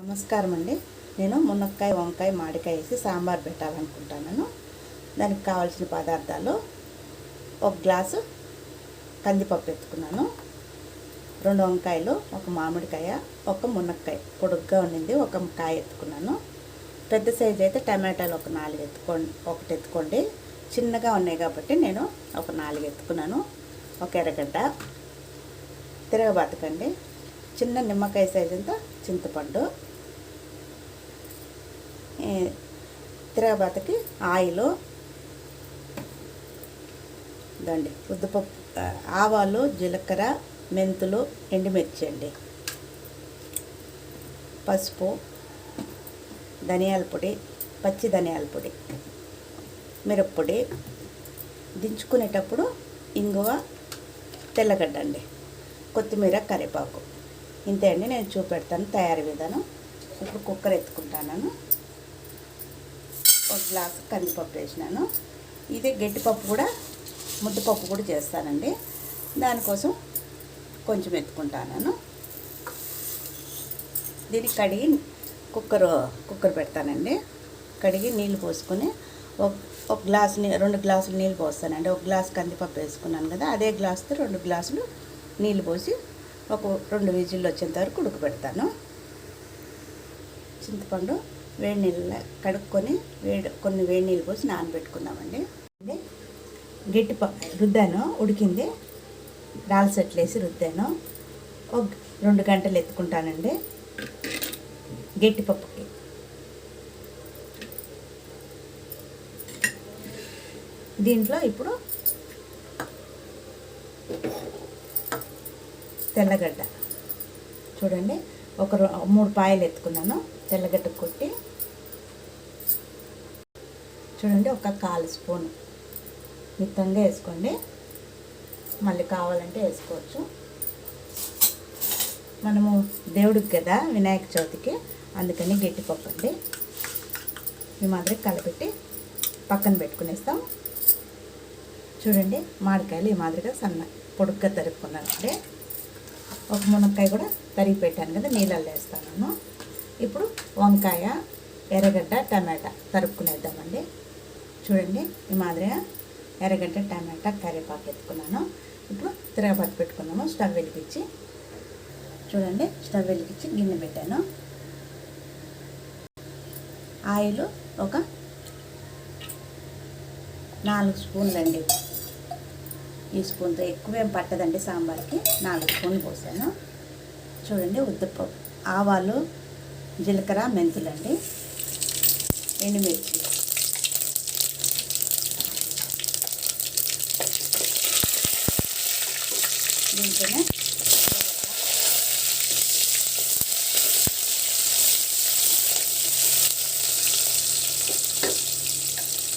నమస్కారం అండి నేను మునక్కాయ వంకాయ మామిడికాయ వేసి సాంబార్ పెట్టాలనుకుంటున్నాను. దానికి కావాల్సిన పదార్థాలు ఒక గ్లాసు కందిపప్పు ఎత్తుకున్నాను. రెండు వంకాయలు ఒక మామిడికాయ ఒక మునక్కాయ పొడుగ్గా ఉండింది ఒక కాయ ఎత్తుకున్నాను. పెద్ద సైజు అయితే టమాటాలు ఒక నాలుగు ఎత్తుకోండి ఒకటి ఎత్తుకోండి. చిన్నగా ఉన్నాయి కాబట్టి నేను ఒక నాలుగు ఎత్తుకున్నాను. ఒక ఎర్రగడ్డ తిరగబతకండి. చిన్న నిమ్మకాయ సైజు అంతా చింతపండు. తిరగబాతకి ఆయిల్. దండి ఉద్దిపప్పు ఆవాలు జీలకర్ర మెంతులు ఎండుమిర్చి అండి. పసుపు ధనియాల పొడి పచ్చి ధనియాల పొడి మిరప్పొడి దించుకునేటప్పుడు ఇంగువ తెల్లగడ్డ అండి కొత్తిమీర కరివేపాకు. ఇంతే అండి నేను చూపెడతాను తయారీ విధానం. ఇప్పుడు కుక్కర్ ఎత్తుకుంటాను ఒక గ్లాస్ కందిపప్పు వేసినాను. ఇదే గట్టిపప్పు కూడా ముద్దపప్పు కూడా చేస్తానండి. దానికోసం కొంచెం ఎత్తుకుంటాను దీన్ని కడిగి కుక్కర్ కుక్కర్ పెడతానండి. కడిగి నీళ్ళు పోసుకొని ఒక గ్లాసు రెండు గ్లాసులు నీళ్ళు పోస్తానండి. ఒక గ్లాస్ కందిపప్పు వేసుకున్నాను కదా అదే గ్లాస్తో రెండు గ్లాసులు నీళ్ళు పోసి ఒక రెండు విజిల్లు వచ్చేంత వరకు ఉడకబెడతాను చింతపండు వేడి నీళ్ళ కడుక్కొని వేడి కొన్ని వేడి నీళ్ళు పోసి నానబెట్టుకుందామండి. గట్టి ప రుద్దాను ఉడికింది. దాల్ సెట్లు వేసి రుద్దాను. ఒక రెండు గంటలు ఎత్తుకుంటానండి. గట్టిపప్పుకి. దీంట్లో ఇప్పుడు తెల్లగడ్డ. చూడండి ఒక రో- మూడు పాయలు ఎత్తుకున్నాను తెల్లగడ్డ కొట్టి. చూడండి ఒక కాలు స్పూన్. మిత్తంగా వేసుకోండి. మళ్ళీ కావాలంటే వేసుకోవచ్చు. మనము దేవుడికి కదా వినాయక చవితికి అందుకని గట్టిపప్పు అండి. ఈ మాదిరి కలపెట్టి పక్కన పెట్టుకునేస్తాం. చూడండి మామిడికాయలు ఈ మాదిరిగా సన్న పొడుగ్గా తరుపుకున్నానండి ఒక మునక్కాయ కూడా తరిగి పెట్టాను కదా నీళ్ళల్లో వేస్తాను. ఇప్పుడు వంకాయ ఎర్రగడ్డ టమాటా తరుపుకునేద్దామండి చూడండి ఈ మాదిరిగా ఎర్రగడ్డ టమాటా కరివేపాకు ఎత్తుకున్నాను. ఇప్పుడు తిరగబాటు పెట్టుకున్నాము స్టవ్ వెలిగించి. చూడండి స్టవ్ వెలిగించి గిన్నె పెట్టాను. ఆయిల్ ఒక నాలుగు స్పూన్లు అండి ఈ స్పూన్తో ఎక్కువేం పట్టదండి సాంబార్కి. నాలుగు స్పూన్లు పోసాను. చూడండి ఉద్దపప్పు ఆవాలు జీలకర్ర మెంతులండి. ఎండుమిర్చి. దీంట్లోనే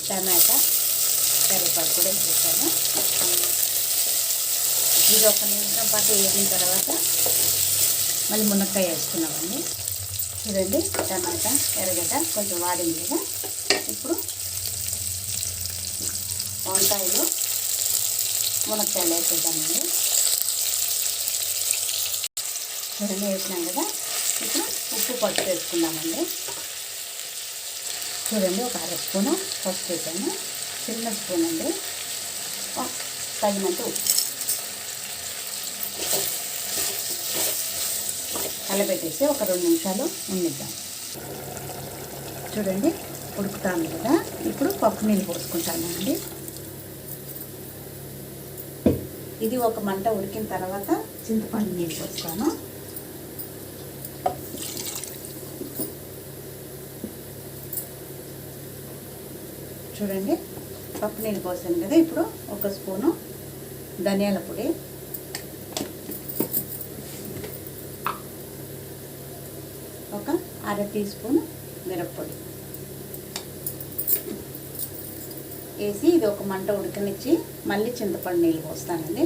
టమాటా. కరివేపాకు కూడా వేసాను. ఇది ఒక నిమిషం పాటు వేసిన తర్వాత మళ్ళీ మునక్కాయ వేసుకున్నామండి. చూడండి టమాటా ఎర్రగడ్డ కొంచెం వాడింది కదా ఇప్పుడు వంకాయలు మునక్కాయలు వేసేద్దామండి. చూడండి వేసినాం కదా. ఇప్పుడు ఉప్పు పసుపు వేసుకుందామండి. చూడండి ఒక అర స్పూను పసుపు వేసాను. చిన్న స్పూన్ అండి. ఒక తగినంత ఉప్పు. కలపెట్టేసి ఒక రెండు నిమిషాలు ఉండిద్దాం. చూడండి ఉడుకుతాను కదా. ఇప్పుడు పప్పు నీళ్ళు పోసుకుంటానండి ఇది ఒక మంట ఉడికిన తర్వాత చింతపండు నీళ్ళు పోస్తాను. చూడండి పప్పు నీళ్ళు పోసాను కదా ఇప్పుడు ఒక స్పూను ధనియాల పొడి. ఒక అర టీ స్పూన్ మిరప్పొడి. వేసి ఇది ఒక మంట ఉడకనిచ్చి మళ్ళీ చింతపండు నీళ్ళు పోస్తానండి.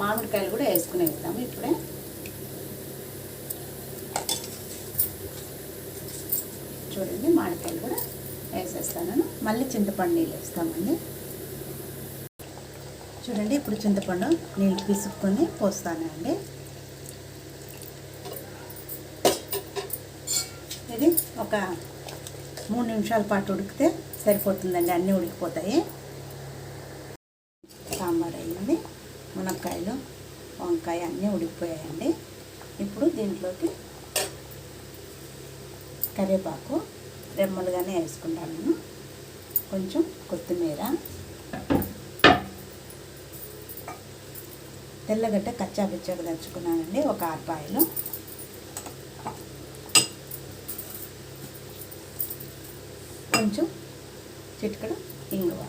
మామిడికాయలు కూడా వేసుకుని వేద్దాము ఇప్పుడే. చూడండి మామిడికాయలు కూడా వేసేస్తాను మళ్ళీ చింతపండు నీళ్ళు వేస్తామండి. చూడండి ఇప్పుడు చింతపండు నీళ్ళు పిసుక్కొని పోస్తానండి. ఇది ఒక మూడు నిమిషాల పాటు ఉడికితే సరిపోతుందండి. అన్నీ ఉడికిపోతాయి. సాంబార్ అయ్యింది మునక్కాయలు వంకాయ అన్నీ ఉడికిపోయాయండి. ఇప్పుడు దీంట్లోకి కరివేపాకు రెమ్మలుగానే వేసుకుంటాను నేను. కొంచెం కొత్తిమీర. తెల్లగడ్డ కచ్చా పిచ్చాకు దంచుకున్నానండి ఒక ఆరుపాయలు కొంచెం చిటికడ ఇంగువ.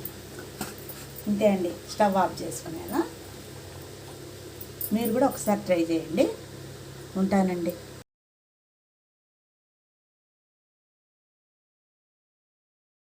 ఇంతే అండి స్టవ్ ఆఫ్ చేసుకునేలా. మీరు కూడా ఒకసారి ట్రై చేయండి. ఉంటానండి.